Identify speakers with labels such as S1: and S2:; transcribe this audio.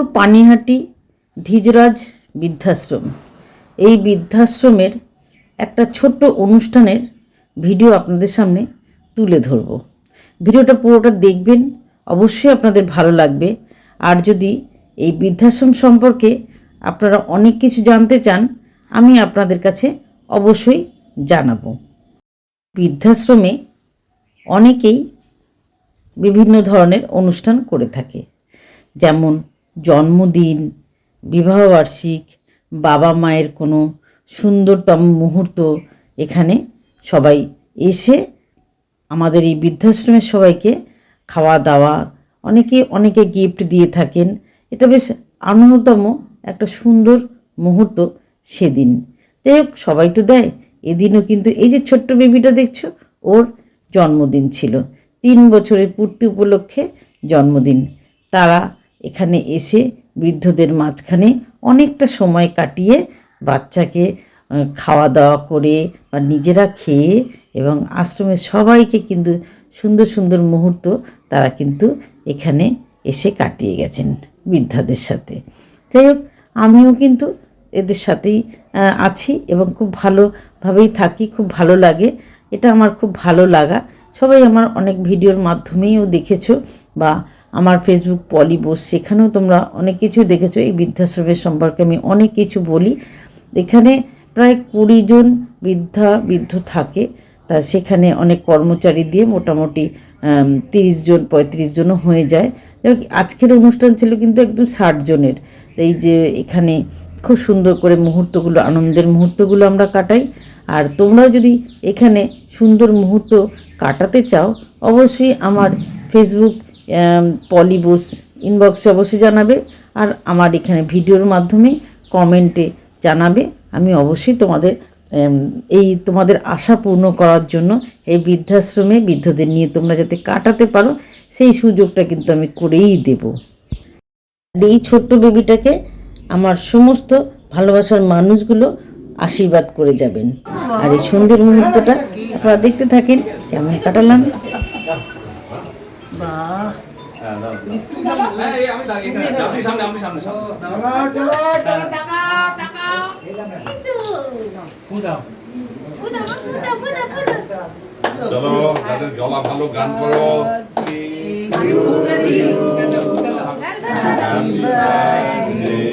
S1: পুর পানিহাটি, ধিজরাজ বৃদ্ধাশ্রম। এই বৃদ্ধাশ্রমের একটা ছোট্ট অনুষ্ঠানের ভিডিও আপনাদের সামনে তুলে ধরব। ভিডিওটা পুরোটা দেখবেন, অবশ্যই আপনাদের ভালো লাগবে। আর যদি এই বৃদ্ধাশ্রম সম্পর্কে আপনারা অনেক কিছু জানতে চান, আমি আপনাদের কাছে অবশ্যই জানাব। বৃদ্ধাশ্রমে অনেকেই বিভিন্ন ধরনের অনুষ্ঠান করে থাকে। যেমন জন্মদিন, বিবাহবার্ষিক বাবা মায়ের কোনো সুন্দরতম মুহূর্ত এখানে সবাই এসে আমাদের এই বৃদ্ধাশ্রমের সবাইকে খাওয়া দাওয়া অনেকে অনেকে গিফট দিয়ে থাকেন। এটা বেশ আনন্দতম একটা সুন্দর মুহূর্ত সেদিন। যাই হোক, সবাই তো দেয়। এদিনও কিন্তু এই যে ছোট্ট বেবিটা দেখছ, ওর জন্মদিন ছিল। তিন বছরের পূর্তি উপলক্ষে জন্মদিন। তারা এখানে এসে বৃদ্ধদের মাঝখানে অনেকটা সময় কাটিয়ে বাচ্চাকে খাওয়া দাওয়া করে বা নিজেরা খেয়ে এবং আশ্রমের সবাইকে কিন্তু সুন্দর সুন্দর মুহূর্ত তারা কিন্তু এখানে এসে কাটিয়ে গেছেন বৃদ্ধাদের সাথে। যাই হোক, আমিও কিন্তু এদের সাথেই আছি এবং খুব ভালোভাবেই থাকি, খুব ভালো লাগে। এটা আমার খুব ভালো লাগা। সবাই আমার অনেক ভিডিওর মাধ্যমেও দেখেছ বা আমার ফেসবুক পলিবোস সেখানেও তোমরা অনেক কিছু দেখেছ। এই বৃদ্ধাশ্রমের সম্পর্কে আমি অনেক কিছু বলি। এখানে প্রায় কুড়ি জন বৃদ্ধা, বৃদ্ধ থাকে। তা সেখানে অনেক কর্মচারী দিয়ে মোটামুটি তিরিশ জন, পঁয়ত্রিশ জনও হয়ে যায়। আজকের অনুষ্ঠান ছিল কিন্তু একদম ষাট জনের। এই যে এখানে খুব সুন্দর করে মুহূর্তগুলো, আনন্দের মুহূর্তগুলো আমরা কাটাই। আর তোমরা যদি এখানে সুন্দর মুহূর্ত কাটাতে চাও, অবশ্যই আমার ফেসবুক পলিবোস ইনবক্সে অবশ্যই জানাবে, আর আমার এখানে ভিডিওর মাধ্যমে কমেন্টে জানাবে। আমি অবশ্যই তোমাদের এই তোমাদের আশা পূর্ণ করার জন্য এই বৃদ্ধাশ্রমে বৃদ্ধদের নিয়ে তোমরা যাতে কাটাতে পারো, সেই সুযোগটা কিন্তু আমি করেই দেবো। এই ছোট্ট বেবিটাকে আমার সমস্ত ভালোবাসার মানুষগুলো আশীর্বাদ করে যাবেন। আর এই সুন্দর মুহূর্তটা আপনারা দেখতে থাকেন, কেমন কাটালাম।
S2: চলো তাদের গলা ভালো গান করো।
S3: birthday